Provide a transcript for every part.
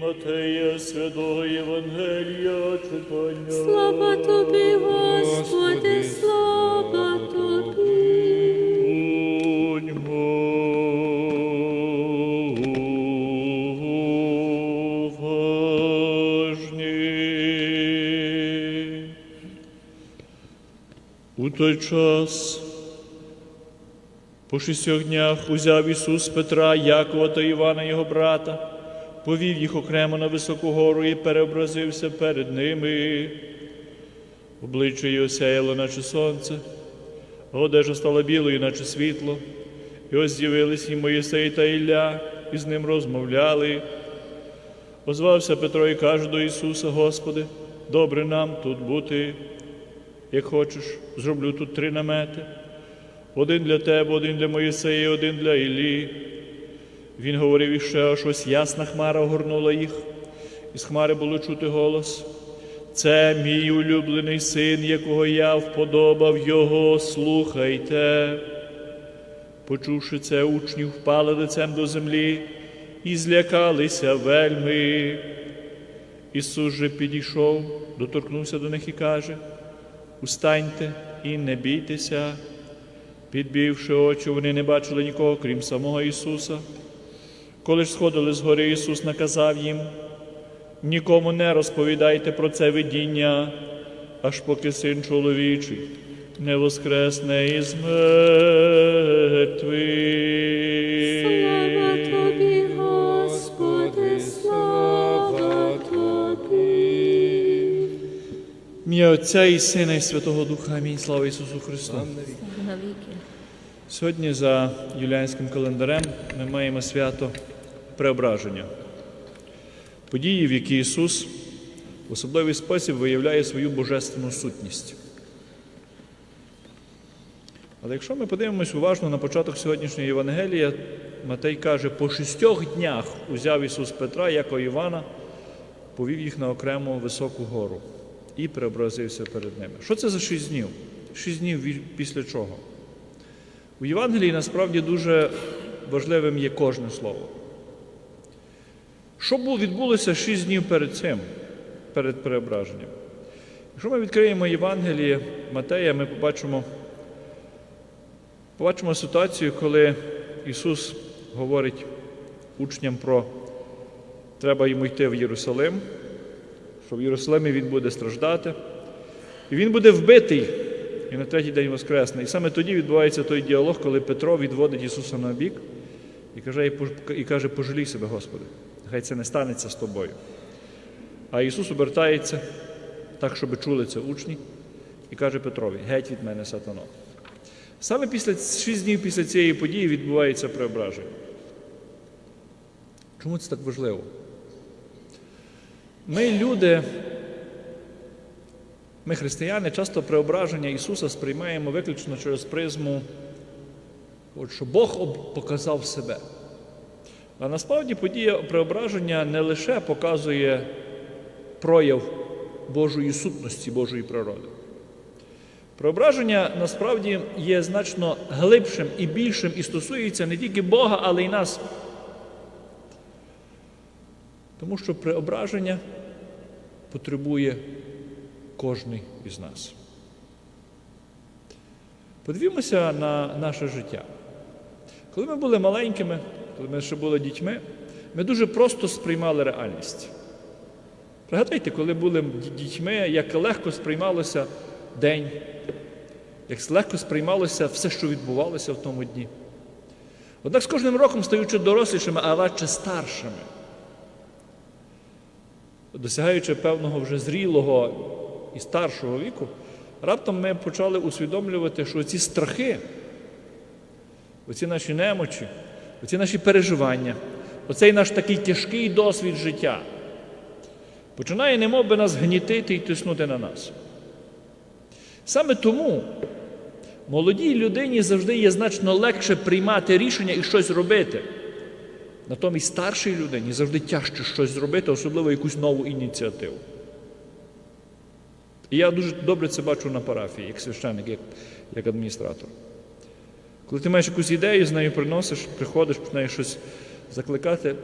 Матея Святого Євангелія читання. Слава тобі, Господи, слава тобі. У той час по шістьох днях узяв Ісус Петра, Якова та Івана його брата, повів їх окремо на високу гору і переобразився перед ними. Обличчя його сяяло, наче сонце, а одежа стала білою, наче світло. І ось з'явились і Моїсей та Ілля, і з ним розмовляли. Озвався Петро і каже до Ісуса, Господи, добре нам тут бути. Як хочеш, зроблю тут три намети. Один для тебе, один для Моїсея, один для Іллі. Він говорив іще, аж ось ясна хмара огорнула їх, і з хмари було чути голос. Це мій улюблений син, якого я вподобав його, слухайте. Почувши це, учні впали лицем до землі і злякалися вельми. Ісус же підійшов, доторкнувся до них і каже: Устаньте і не бійтеся. Підбивши очі, вони не бачили нікого, крім самого Ісуса. Коли ж сходили з гори, Ісус наказав їм: нікому не розповідайте про це видіння, аж поки син чоловічий не воскресне із Слава тобі, Господи, слава тобі. Ім'я Отця і Сина, і Святого Духа. Амінь. Слава Ісусу Христу. Сьогодні за юліанським календарем ми маємо свято Преображення. Події, в які Ісус в особливий спосіб виявляє свою божественну сутність. Але якщо ми подивимось уважно на початок сьогоднішньої Євангелія, Матей каже, по шістьох днях узяв Ісус Петра, як Івана, повів їх на окрему високу гору і преобразився перед ними. Що це за шість днів? Шість днів після чого? У Євангелії насправді дуже важливим є кожне слово. Що відбулося шість днів перед цим, перед переображенням? Якщо ми відкриємо Євангеліє Матея, ми побачимо, побачимо ситуацію, коли Ісус говорить учням про треба йому йти в Єрусалим, що в Єрусалимі Він буде страждати, і Він буде вбитий і на третій день воскресне. І саме тоді відбувається той діалог, коли Петро відводить Ісуса на бік і каже, і каже, пожалій себе, Господи, хай це не станеться з тобою. А Ісус обертається так, щоб чули це учні, і каже Петрові, геть від мене сатано. Саме після шість днів після цієї події відбувається преображення. Чому це так важливо? Ми, люди, ми, християни, часто преображення Ісуса сприймаємо виключно через призму, от, що Бог показав себе. А насправді подія преображення не лише показує прояв Божої сутності, Божої природи. Преображення насправді є значно глибшим і більшим і стосується не тільки Бога, але й нас. Тому що преображення потребує кожний із нас. Подивімося на наше життя. Коли ми були маленькими, коли ми ще були дітьми, ми дуже просто сприймали реальність. Пригадайте, коли були дітьми, як легко сприймалося день, як легко сприймалося все, що відбувалося в тому дні. Однак з кожним роком, стаючи дорослішими, а радше старшими, досягаючи певного вже зрілого і старшого віку, раптом ми почали усвідомлювати, що ці страхи, оці наші немочі, оці наші переживання, оцей наш такий тяжкий досвід життя починає немов би нас гнітити і тиснути на нас. Саме тому молодій людині завжди є значно легше приймати рішення і щось робити. Натомість старшій людині завжди тяжче щось зробити, особливо якусь нову ініціативу. І я дуже добре це бачу на парафії, як священник, як, як адміністратор. Коли ти маєш якусь ідею, з нею приносиш, приходиш, починаєш щось закликати,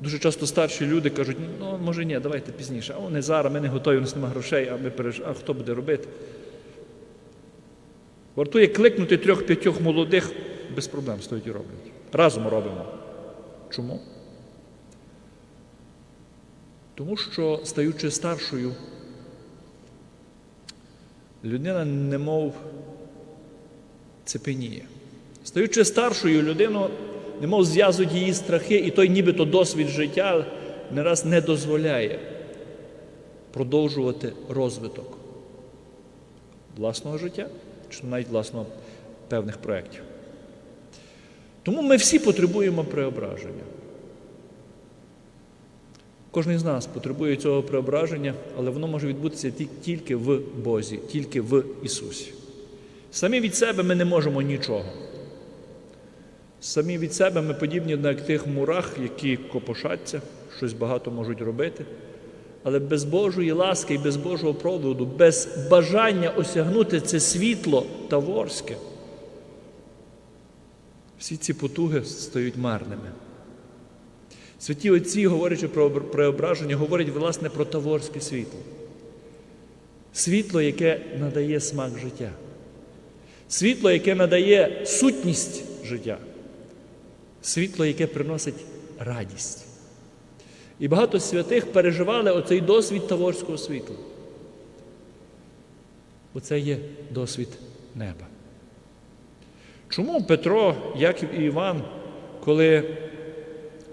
Дуже часто старші люди кажуть, ну може ні, давайте пізніше, а вони зараз, ми не готові, у нас немає грошей, а ми переж... а хто буде робити? Вартує кликнути трьох-п'ятьох молодих, без проблем стоять і роблять. Разом робимо. Чому? Тому що, стаючи старшою, людина немов цепеніє. Стаючи старшою, людину немов зв'язують її страхи, і той нібито досвід життя не раз не дозволяє продовжувати розвиток власного життя, чи навіть власного певних проєктів. Тому ми всі потребуємо преображення. Кожен з нас потребує цього преображення, але воно може відбутися тільки в Бозі, тільки в Ісусі. Самі від себе ми не можемо нічого. Самі від себе ми подібні на тих мурах, які копошаться, щось багато можуть робити. Але без Божої ласки і без Божого проводу, без бажання осягнути це світло таворське, всі ці потуги стають марними. Святі отці, говорячи про преображення, говорять власне про таворське світло. Світло, яке надає смак життя. Світло, яке надає сутність життя. Світло, яке приносить радість. І багато святих переживали оцей досвід таворського світла. Оце є досвід неба. Чому Петро, Яків і Іван, коли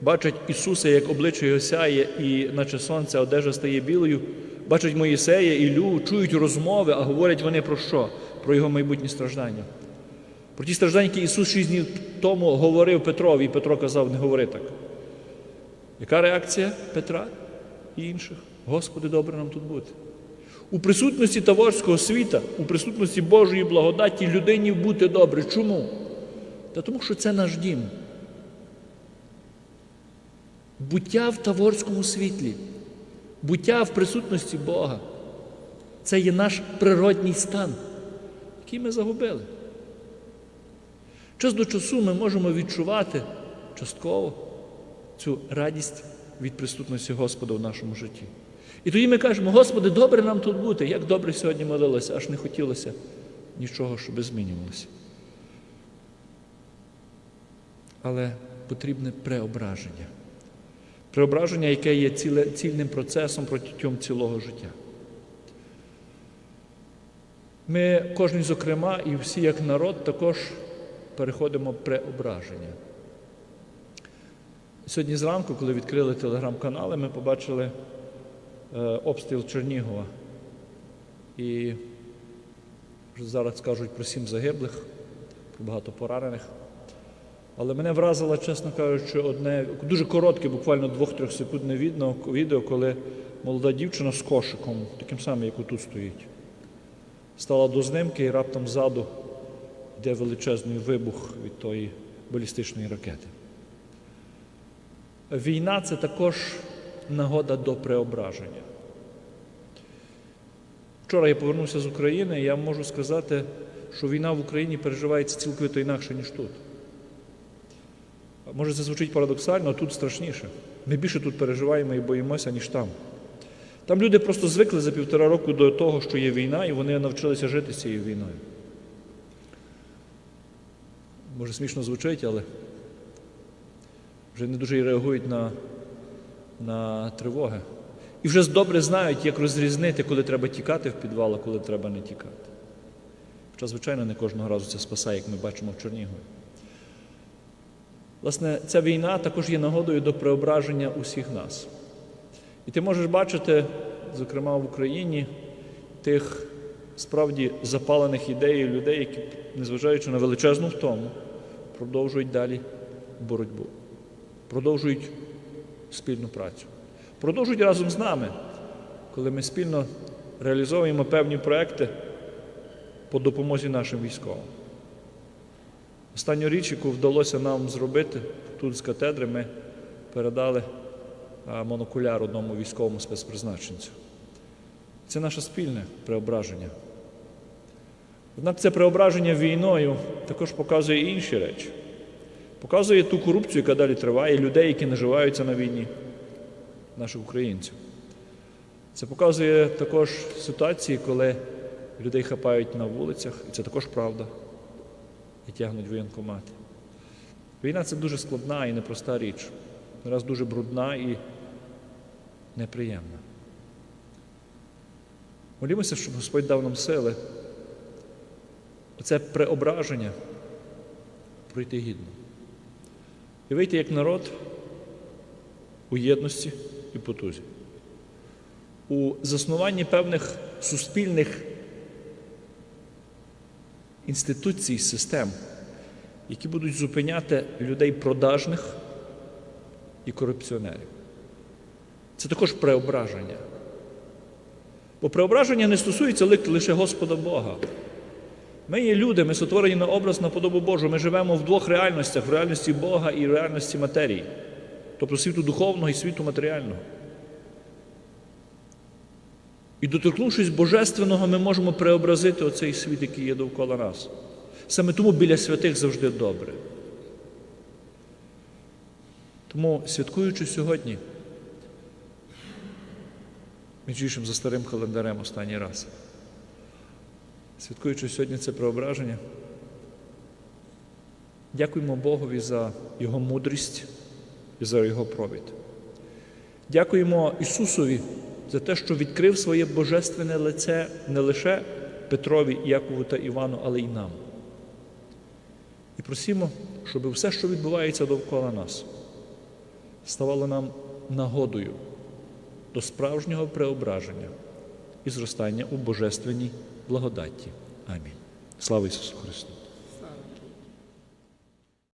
бачать Ісуса, як обличчя його сяє, і наче сонце одежа стає білою, бачать Моїсея, Ілю, чують розмови, а говорять вони про що? Про його майбутні страждання. Про ті страждання, які Ісус шість днів тому говорив Петрові, і Петро казав, не говори так. Яка реакція Петра і інших? Господи, добре нам тут бути. У присутності Таворського світа, у присутності Божої благодаті людині бути добре. Чому? Та тому що це наш дім. Буття в Таворському світлі, буття в присутності Бога. Це є наш природній стан, який ми загубили. Час до часу ми можемо відчувати частково цю радість від присутності Господа в нашому житті. І тоді ми кажемо, Господи, добре нам тут бути. Як добре сьогодні молилося, аж не хотілося нічого, щоб змінювалося. Але потрібне преображення. Преображення, яке є цільним процесом протягом цілого життя. Ми, кожен, зокрема, і всі як народ, також переходимо преображення. Сьогодні зранку, коли відкрили телеграм-канали, ми побачили е, обстріл Чернігова. І вже зараз кажуть про сім загиблих, про багато поранених. Але мене вразило, чесно кажучи, одне дуже коротке, буквально двох-трьох секундне відео, відео, коли молода дівчина з кошиком, таким самим, як тут стоїть, стала до знимки і раптом ззаду йде величезний вибух від тої балістичної ракети. Війна це також нагода до преображення. Вчора я повернувся з України, і я можу сказати, що війна в Україні переживається цілковито інакше, ніж тут. Може, це звучить парадоксально, а тут страшніше. Ми більше тут переживаємо і боїмося, ніж там. Там люди просто звикли за півтора року до того, що є війна, і вони навчилися жити цією війною. Може, смішно звучить, але вже не дуже і реагують на, на тривоги. І вже добре знають, як розрізнити, коли треба тікати в підвал, а коли треба не тікати. Хоча, звичайно, не кожного разу це спасає, як ми бачимо в Чернігові. Власне, ця війна також є нагодою до преображення усіх нас. І ти можеш бачити, зокрема в Україні, тих справді запалених ідеєю людей, які, незважаючи на величезну втому, продовжують далі боротьбу, продовжують спільну працю, продовжують разом з нами, коли ми спільно реалізовуємо певні проекти по допомозі нашим військовим. Останню річ, яку вдалося нам зробити тут з катедри, ми передали монокуляр одному військовому спецпризначенцю. Це наше спільне преображення. Однак це преображення війною також показує інші речі. Показує ту корупцію, яка далі триває, людей, які наживаються на війні, наших українців. Це показує також ситуації, коли людей хапають на вулицях, і це також правда, і тягнуть воєнкомати. Війна це дуже складна і непроста річ, раз дуже брудна і неприємна. Молімося, щоб Господь дав нам сили оце преображення пройти гідно. І вийти як народ у єдності і потузі, у заснуванні певних суспільних інституцій, систем, які будуть зупиняти людей продажних і корупціонерів. Це також преображення. Бо преображення не стосується лише Господа Бога. Ми є люди, ми сотворені на образ на подобу Божу. Ми живемо в двох реальностях: в реальності Бога і в реальності матерії, тобто світу духовного і світу матеріального. І доторкнувшись божественного, ми можемо преобразити оцей світ, який є довкола нас. Саме тому біля святих завжди добре. Тому, святкуючи сьогодні, між іншим за старим календарем останній раз. Святкуючи сьогодні це преображення, дякуємо Богові за Його мудрість і за Його провід. Дякуємо Ісусові за те, що відкрив своє божественне лице не лише Петрові, Якову та Івану, але й нам. І просимо, щоб все, що відбувається довкола нас, ставало нам нагодою до справжнього преображення і зростання у божественній благодаті. Амінь. Слава Ісусу Христу!